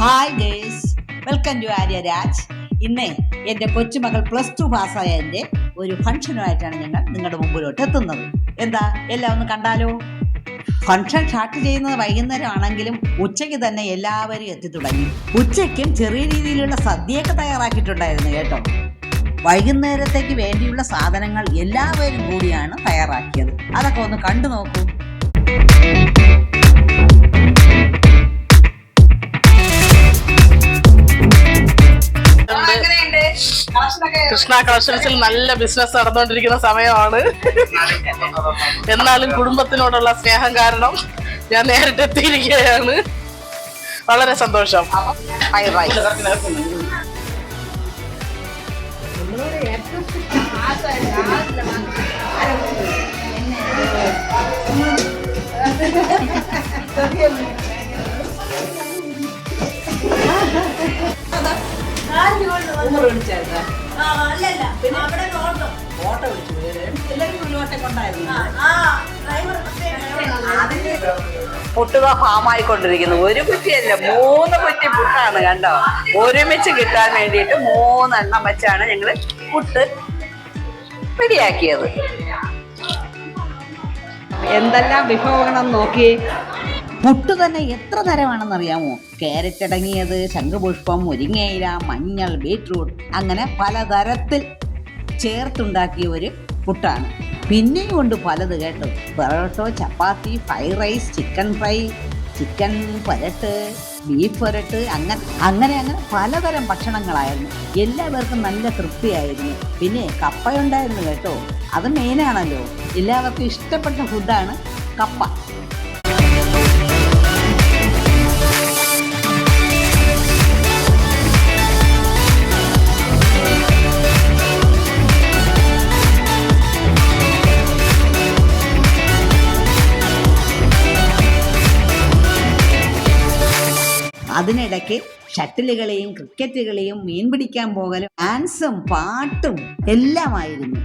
Hi guys welcome to Arya Raj ഇന്ന് എന്റെ കൊച്ചുമകൾ plus two പാസ്സായ എന്റെ ഒരു ഫംഗ്ഷനുമായിട്ടാണ് ഞങ്ങൾ നിങ്ങളുടെ മുമ്പിലോട്ട് എത്തുന്നത്. എന്താ? എല്ലാം ഒന്ന് കണ്ടാലോ? ഫംഗ്ഷൻ സ്റ്റാർട്ട് ചെയ്യുന്നത് വൈകുന്നേരം ആണെങ്കിലും ഉച്ചയ്ക്ക് തന്നെ എല്ലാവരും എത്തി തുടങ്ങി. ഉച്ചയ്ക്കും ചെറിയ രീതിയിലുള്ള സദ്യയൊക്കെ തയ്യാറാക്കിയിട്ടുണ്ടായിരുന്നു കേട്ടോ. വൈകുന്നേരത്തേക്ക് വേണ്ടിയുള്ള സാധനങ്ങൾ എല്ലാവരും കൂടിയാണ് തയ്യാറാക്കിയത്. അതൊക്കെ ഒന്ന് കണ്ടു നോക്കൂ. കൃഷ്ണ കളക്ഷൻസിൽ നല്ല ബിസിനസ് നടന്നുകൊണ്ടിരിക്കുന്ന സമയമാണ്. എന്നാലും കുടുംബത്തിനോടുള്ള സ്നേഹം കാരണം ഞാൻ നേരിട്ട് എത്തിയിരിക്കുകയാണ്. വളരെ സന്തോഷം. Fried rice auto. വിളിച്ചു. എല്ലാവരും ഉള്ളോട്ടെ കൊണ്ടായിരുന്നു. പുട്ടുക ഫാമായിക്കൊണ്ടിരിക്കുന്നു ഒരു കുറ്റിയല്ല മൂന്ന് കുറ്റി പുട്ടാണ് കണ്ടോ? ഒരുമിച്ച് കിട്ടാൻ വേണ്ടിയിട്ട് മൂന്നെണ്ണം വെച്ചാണ് ഞങ്ങൾ പുട്ട് റെഡിയാക്കിയത്. എന്തെല്ലാം വിഭവങ്ങൾ നോക്കി. പുട്ട് തന്നെ എത്ര തരമാണെന്ന് അറിയാമോ? കാരറ്റ് അടങ്ങിയത് ശംഖുപുഷ്പം മുരിങ്ങയില മഞ്ഞൾ ബീട്രൂട്ട് അങ്ങനെ പലതരത്തിൽ ചേർത്തുണ്ടാക്കിയ ഒരു പുട്ടാണ്. പിന്നെയും കൊണ്ട് പലത് കേട്ടോ. Porotta chapati fried rice chicken fry chicken പുരട്ട് beef പുരട്ട് അങ്ങനെ അങ്ങനെ അങ്ങനെ പലതരം ഭക്ഷണങ്ങളായിരുന്നു. എല്ലാവർക്കും നല്ല തൃപ്തിയായിരുന്നു. പിന്നെ കപ്പയുണ്ടായിരുന്നു കേട്ടോ. അത് മെയിനാണല്ലോ എല്ലാവർക്കും ഇഷ്ടപ്പെട്ട ഫുഡാണ് കപ്പ. അതിനിടയ്ക്ക് ഷട്ടിലുകളെയും ക്രിക്കറ്റുകളെയും മീൻ പിടിക്കാൻ പോകലും ഡാൻസും പാട്ടും എല്ലാമായിരുന്നു.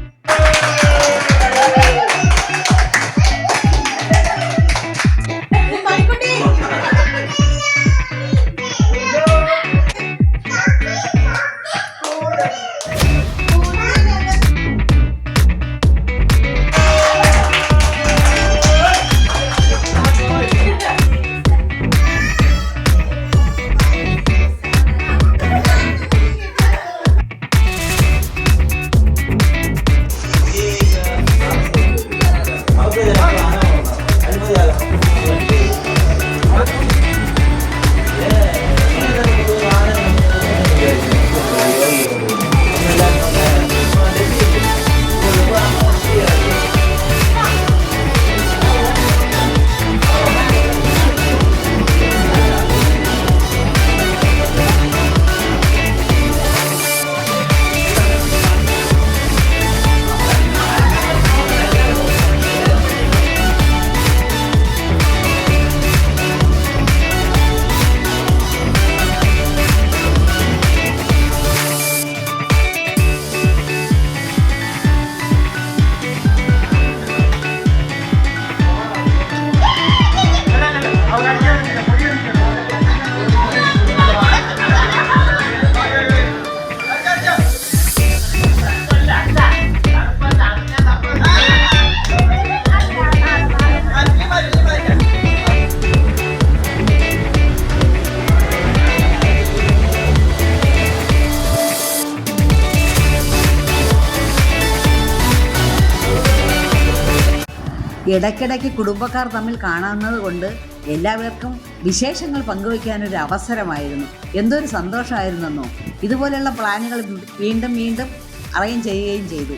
ഇടയ്ക്കിടയ്ക്ക് കുടുംബക്കാർ തമ്മിൽ കാണാവുന്നത് കൊണ്ട് എല്ലാവർക്കും വിശേഷങ്ങൾ പങ്കുവയ്ക്കാനൊരു അവസരമായിരുന്നു. എന്തൊരു സന്തോഷമായിരുന്നെന്നോ. ഇതുപോലെയുള്ള പ്ലാനുകൾ വീണ്ടും വീണ്ടും അറേഞ്ച് ചെയ്യുകയും ചെയ്തു.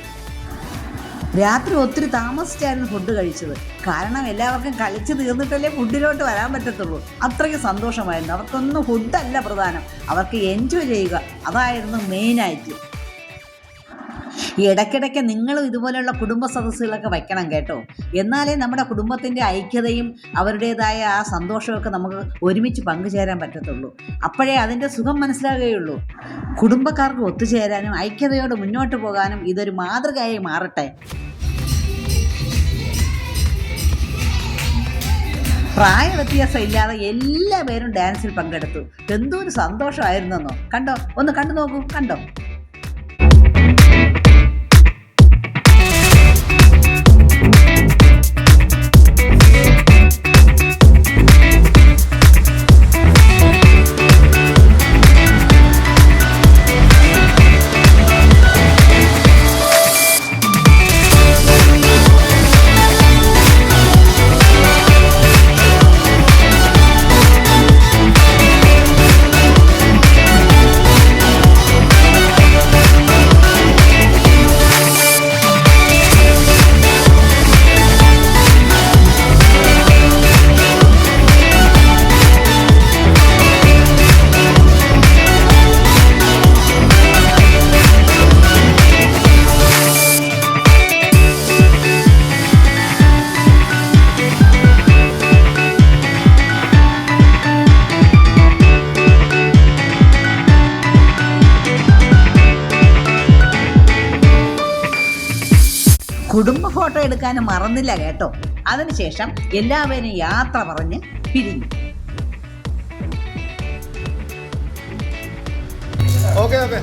രാത്രി ഒത്തിരി താമസിച്ചായിരുന്നു ഫുഡ് കഴിച്ചത്. കാരണം എല്ലാവർക്കും കളിച്ച് തീർന്നിട്ടല്ലേ ഫുഡിലോട്ട് വരാൻ പറ്റത്തുള്ളൂ. അത്രയ്ക്ക് സന്തോഷമായിരുന്നു. അവർക്കൊന്നും ഫുഡല്ല പ്രധാനം. അവർക്ക് എൻജോയ് ചെയ്യുക. അതായിരുന്നു മെയിനായിട്ട് ഇടയ്ക്കിടയ്ക്ക് നിങ്ങളും ഇതുപോലെയുള്ള കുടുംബ സദസ്സുകളൊക്കെ വയ്ക്കണം കേട്ടോ. എന്നാലേ നമ്മുടെ കുടുംബത്തിന്റെ ഐക്യതയും അവരുടേതായ ആ സന്തോഷമൊക്കെ നമുക്ക് ഒരുമിച്ച് പങ്കുചേരാൻ പറ്റത്തുള്ളൂ. അപ്പോഴേ അതിന്റെ സുഖം മനസ്സിലാകുകയുള്ളൂ. കുടുംബക്കാർക്ക് ഒത്തുചേരാനും ഐക്യതയോട് മുന്നോട്ട് പോകാനും ഇതൊരു മാതൃകയായി മാറട്ടെ. പ്രായ വ്യത്യാസം ഇല്ലാതെ എല്ലാ പേരും ഡാൻസിൽ പങ്കെടുത്തു. എന്തോ ഒരു സന്തോഷമായിരുന്നെന്നോ. കണ്ടോ? ഒന്ന് കണ്ടു നോക്കൂ. കണ്ടോ? കുടുംബ ഫോട്ടോ എടുക്കാനും മറന്നില്ല കേട്ടോ. അതിനുശേഷം എല്ലാവരും യാത്ര പറഞ്ഞ് പിരിഞ്ഞു. Okay okay.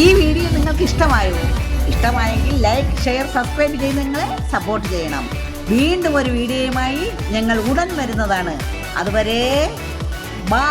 ഈ വീഡിയോ നിങ്ങൾക്ക് ഇഷ്ടമായോ? ഇഷ്ടമായെങ്കിൽ ലൈക്ക് ഷെയർ സബ്സ്ക്രൈബ് ചെയ്ത് നിങ്ങളെ സപ്പോർട്ട് ചെയ്യണം. വീണ്ടും ഒരു വീഡിയോയുമായി ഞങ്ങൾ ഉടൻ വരുന്നതാണ്. അതുവരെ ബൈ